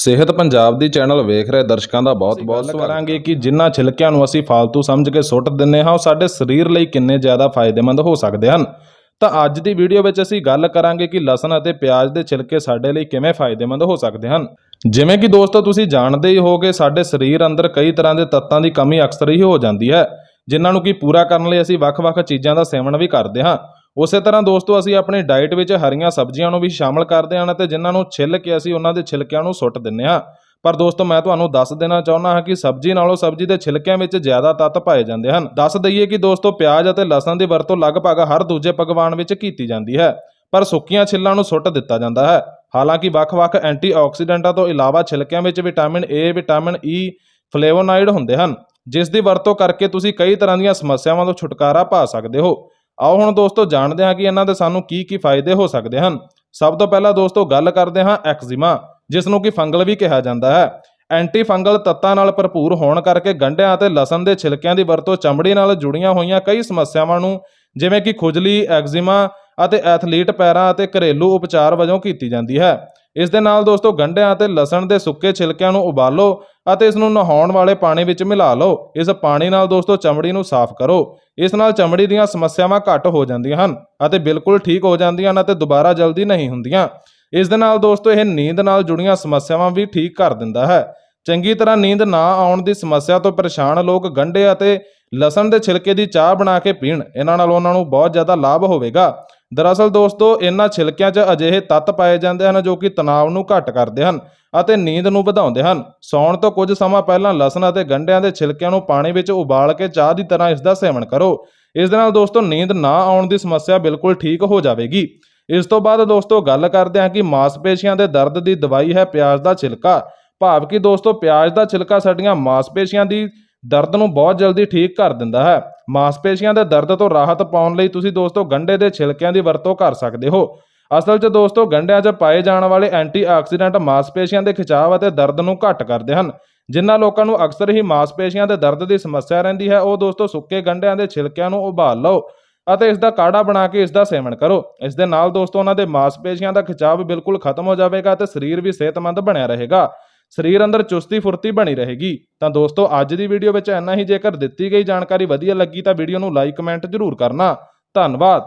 ਸਿਹਤ ਪੰਜਾਬ ਦੀ ਚੈਨਲ ਵੇਖ ਰਹੇ ਦਰਸ਼ਕਾਂ ਦਾ ਬਹੁਤ-ਬਹੁਤ ਸਵਾਗਤ ਕਰਾਂਗੇ। ਕਿ ਜਿਨ੍ਹਾਂ ਛਿਲਕਿਆਂ ਨੂੰ ਅਸੀਂ ਫालतू ਸਮਝ ਕੇ ਸੁੱਟ ਦਿੰਨੇ ਹਾਂ ਉਹ ਸਾਡੇ ਸਰੀਰ ਲਈ ਕਿੰਨੇ ਜ਼ਿਆਦਾ ਫਾਇਦੇਮੰਦ ਹੋ ਸਕਦੇ ਹਨ। ਤਾਂ ਅੱਜ ਦੀ ਵੀਡੀਓ ਵਿੱਚ ਅਸੀਂ ਗੱਲ ਕਰਾਂਗੇ ਕਿ ਲਸਣ ਅਤੇ ਪਿਆਜ਼ ਦੇ ਛਿਲਕੇ ਸਾਡੇ ਲਈ ਕਿਵੇਂ ਫਾਇਦੇਮੰਦ ਹੋ ਸਕਦੇ ਹਨ। ਜਿਵੇਂ ਕਿ ਦੋਸਤੋ ਤੁਸੀਂ ਜਾਣਦੇ ਹੀ ਹੋਗੇ ਸਾਡੇ ਸਰੀਰ ਅੰਦਰ ਕਈ ਤਰ੍ਹਾਂ ਦੇ ਤੱਤਾਂ ਦੀ ਕਮੀ ਅਕਸਰ ਹੀ ਹੋ ਜਾਂਦੀ ਹੈ ਜਿਨ੍ਹਾਂ ਨੂੰ ਕੀ ਪੂਰਾ ਕਰਨ ਲਈ ਅਸੀਂ ਵੱਖ-ਵੱਖ ਚੀਜ਼ਾਂ ਦਾ ਸੇਵਨ ਵੀ ਕਰਦੇ ਹਾਂ। ਉਸੇ ਤਰ੍ਹਾਂ ਦੋਸਤੋ, ਅਸੀਂ ਆਪਣੀ ਡਾਈਟ ਵਿੱਚ ਹਰੀਆਂ ਸਬਜ਼ੀਆਂ ਨੂੰ ਵੀ ਸ਼ਾਮਲ ਕਰਦੇ ਹਾਂ ਅਤੇ ਜਿਨ੍ਹਾਂ ਨੂੰ ਛਿੱਲ ਕੇ ਅਸੀਂ ਉਹਨਾਂ ਦੇ ਛਿਲਕਿਆਂ ਨੂੰ ਸੁੱਟ ਦਿੰਨੇ ਹਾਂ। ਪਰ ਦੋਸਤੋ, ਮੈਂ ਤੁਹਾਨੂੰ ਦੱਸ ਦੇਣਾ ਚਾਹੁੰਦਾ ਹਾਂ ਕਿ ਸਬਜ਼ੀ ਨਾਲੋਂ ਸਬਜ਼ੀ ਦੇ ਛਿਲਕਿਆਂ ਵਿੱਚ ਜ਼ਿਆਦਾ ਤੱਤ ਪਾਏ ਜਾਂਦੇ ਹਨ। ਦੱਸ ਦਈਏ ਕਿ ਦੋਸਤੋ, ਪਿਆਜ਼ ਅਤੇ ਲਸਣ ਦੀ ਵਰਤੋਂ ਲਗਭਗ ਹਰ ਦੂਜੇ ਪਕਵਾਨ ਵਿੱਚ ਕੀਤੀ ਜਾਂਦੀ ਹੈ, ਪਰ ਸੁੱਕੀਆਂ ਛਿੱਲਾਂ ਨੂੰ ਸੁੱਟ ਦਿੱਤਾ ਜਾਂਦਾ ਹੈ। ਹਾਲਾਂਕਿ, ਵੱਖ-ਵੱਖ ਐਂਟੀਆਕਸੀਡੈਂਟਾਂ ਤੋਂ ਇਲਾਵਾ ਛਿਲਕਿਆਂ ਵਿੱਚ vitamin A vitamin E flavonoid ਹੁੰਦੇ ਹਨ, ਜਿਸ ਦੀ ਵਰਤੋਂ ਕਰਕੇ ਤੁਸੀਂ ਕਈ ਤਰ੍ਹਾਂ ਦੀਆਂ ਸਮੱਸਿਆਵਾਂ ਤੋਂ ਛੁਟਕਾਰਾ ਪਾ ਸਕਦੇ ਹੋ। ਆਓ ਹੁਣ ਦੋਸਤੋ ਜਾਣਦੇ ਹਾਂ ਕਿ ਇਹਨਾਂ ਦੇ ਸਾਨੂੰ ਕੀ ਕੀ ਫਾਇਦੇ ਹੋ ਸਕਦੇ ਹਨ। ਸਭ ਤੋਂ ਪਹਿਲਾਂ ਦੋਸਤੋ ਗੱਲ ਕਰਦੇ ਹਾਂ ਐਕਜ਼ੀਮਾ ਜਿਸ ਨੂੰ ਕਿ ਫੰਗਲ ਵੀ ਕਿਹਾ ਜਾਂਦਾ ਹੈ। ਐਂਟੀ ਫੰਗਲ ਤੱਤਾਂ ਨਾਲ ਭਰਪੂਰ ਹੋਣ ਕਰਕੇ ਗੰਢਿਆਂ ਅਤੇ ਲਸਣ ਦੇ ਛਿਲਕਿਆਂ ਦੀ ਵਰਤੋਂ ਚਮੜੀ ਨਾਲ ਜੁੜੀਆਂ ਹੋਈਆਂ ਕਈ ਸਮੱਸਿਆਵਾਂ ਨੂੰ, ਜਿਵੇਂ ਕਿ ਖੁਜਲੀ, ਐਕਜ਼ੀਮਾ ਅਤੇ ਐਥਲੀਟ ਪੈਰਾਂ ਅਤੇ ਘਰੇਲੂ ਉਪਚਾਰ ਵਜੋਂ ਕੀਤੀ ਜਾਂਦੀ ਹੈ। ਇਸ ਦੇ ਨਾਲ ਦੋਸਤੋ ਗੰਢਿਆਂ ਅਤੇ ਲਸਣ ਦੇ ਸੁੱਕੇ ਛਿਲਕਿਆਂ ਨੂੰ ਉਬਾਲੋ ਅਤੇ ਇਸ ਨੂੰ ਨਹਾਉਣ ਵਾਲੇ ਪਾਣੀ ਵਿੱਚ ਮਿਲਾ ਲਓ। ਇਸ ਪਾਣੀ ਨਾਲ ਦੋਸਤੋ ਚਮੜੀ ਨੂੰ ਸਾਫ਼ ਕਰੋ। ਇਸ ਨਾਲ ਚਮੜੀ ਦੀਆਂ ਸਮੱਸਿਆਵਾਂ ਘੱਟ ਹੋ ਜਾਂਦੀਆਂ ਹਨ ਅਤੇ ਬਿਲਕੁਲ ਠੀਕ ਹੋ ਜਾਂਦੀਆਂ ਹਨ ਅਤੇ ਦੁਬਾਰਾ ਜਲਦੀ ਨਹੀਂ ਹੁੰਦੀਆਂ। ਇਸ ਦੇ ਨਾਲ ਦੋਸਤੋ ਇਹ ਨੀਂਦ ਨਾਲ ਜੁੜੀਆਂ ਸਮੱਸਿਆਵਾਂ ਵੀ ਠੀਕ ਕਰ ਦਿੰਦਾ ਹੈ। ਚੰਗੀ ਤਰ੍ਹਾਂ ਨੀਂਦ ਨਾ ਆਉਣ ਦੀ ਸਮੱਸਿਆ ਤੋਂ ਪਰੇਸ਼ਾਨ ਲੋਕ ਗੰਢੇ ਅਤੇ ਲਸਣ ਦੇ ਛਿਲਕੇ ਦੀ ਚਾਹ ਬਣਾ ਕੇ ਪੀਣ। ਇਹਨਾਂ ਨਾਲ ਉਹਨਾਂ ਨੂੰ ਬਹੁਤ ਜ਼ਿਆਦਾ ਲਾਭ ਹੋਵੇਗਾ। ਦਰਅਸਲ ਦੋਸਤੋ ਇਹਨਾਂ ਛਿਲਕਿਆਂ 'ਚ ਅਜਿਹੇ ਤੱਤ ਪਾਏ ਜਾਂਦੇ ਹਨ ਜੋ ਕਿ ਤਣਾਅ ਨੂੰ ਘੱਟ ਕਰਦੇ ਹਨ ਅਤੇ ਨੀਂਦ ਨੂੰ ਵਧਾਉਂਦੇ ਹਨ। ਸੌਣ ਤੋਂ ਕੁਝ ਸਮਾਂ ਪਹਿਲਾਂ ਲਸਣ ਅਤੇ ਗੰਢਿਆਂ ਦੇ ਛਿਲਕਿਆਂ ਨੂੰ ਪਾਣੀ ਵਿੱਚ ਉਬਾਲ ਕੇ ਚਾਹ ਦੀ ਤਰ੍ਹਾਂ ਇਸ ਦਾ ਸੇਵਨ ਕਰੋ। ਇਸ ਦੇ ਨਾਲ ਦੋਸਤੋ, ਨੀਂਦ ਨਾ ਆਉਣ ਦੀ ਸਮੱਸਿਆ ਬਿਲਕੁਲ ਠੀਕ ਹੋ ਜਾਵੇਗੀ। ਇਸ ਤੋਂ ਬਾਅਦ ਦੋਸਤੋ, ਗੱਲ ਕਰਦੇ ਹਾਂ ਕਿ ਮਾਸਪੇਸ਼ੀਆਂ ਦੇ ਦਰਦ ਦੀ ਦਵਾਈ ਹੈ ਪਿਆਜ਼ ਦਾ ਛਿਲਕਾ। ਭਾਵ ਕਿ ਦੋਸਤੋ, ਪਿਆਜ਼ ਦਾ ਛਿਲਕਾ ਸਾਡੀਆਂ ਮਾਸਪੇਸ਼ੀਆਂ ਦੀ ਦਰਦ ਨੂੰ ਬਹੁਤ ਜਲਦੀ ਠੀਕ ਕਰ ਦਿੰਦਾ ਹੈ। ਮਾਸਪੇਸ਼ੀਆਂ ਦੇ ਦਰਦ ਤੋਂ ਰਾਹਤ ਪਾਉਣ ਲਈ ਤੁਸੀਂ ਦੋਸਤੋ ਗੰਢੇ ਦੇ ਛਿਲਕਿਆਂ ਦੀ ਵਰਤੋਂ ਕਰ ਸਕਦੇ ਹੋ। ਅਸਲ 'ਚ ਦੋਸਤੋ ਗੰਢਿਆਂ 'ਚ ਪਾਏ ਜਾਣ ਵਾਲੇ ਐਂਟੀਆਕਸੀਡੈਂਟ ਮਾਸਪੇਸ਼ੀਆਂ ਦੇ ਖਿਚਾਵ ਅਤੇ ਦਰਦ ਨੂੰ ਘੱਟ ਕਰਦੇ ਹਨ। ਜਿਨ੍ਹਾਂ ਲੋਕਾਂ ਨੂੰ ਅਕਸਰ ਹੀ ਮਾਸਪੇਸ਼ੀਆਂ ਦੇ ਦਰਦ ਦੀ ਸਮੱਸਿਆ ਰਹਿੰਦੀ ਹੈ, ਉਹ ਦੋਸਤੋ ਸੁੱਕੇ ਗੰਢਿਆਂ ਦੇ ਛਿਲਕਿਆਂ ਨੂੰ ਉਬਾਲ ਲਓ ਅਤੇ ਇਸ ਦਾ ਕਾੜਾ ਬਣਾ ਕੇ ਇਸ ਦਾ ਸੇਵਨ ਕਰੋ। ਇਸ ਦੇ ਨਾਲ ਦੋਸਤੋ ਉਹਨਾਂ ਦੇ ਮਾਸਪੇਸ਼ੀਆਂ ਦਾ ਖਿਚਾਵ ਬਿਲਕੁਲ ਖਤਮ ਹੋ ਜਾਵੇਗਾ ਤੇ ਸਰੀਰ ਵੀ ਸਿਹਤਮੰਦ ਬਣਿਆ ਰਹੇਗਾ। ਸਰੀਰ ਅੰਦਰ ਚੁਸਤੀ ਫੁਰਤੀ ਬਣੀ ਰਹੇਗੀ। ਤਾਂ ਦੋਸਤੋ, ਅੱਜ ਦੀ ਵੀਡੀਓ ਵਿੱਚ ਇੰਨਾ ਹੀ। ਜੇਕਰ ਦਿੱਤੀ ਗਈ ਜਾਣਕਾਰੀ ਵਧੀਆ ਲੱਗੀ ਤਾਂ ਵੀਡੀਓ ਨੂੰ ਲਾਈਕ ਕਮੈਂਟ ਜ਼ਰੂਰ ਕਰਨਾ। ਧੰਨਵਾਦ।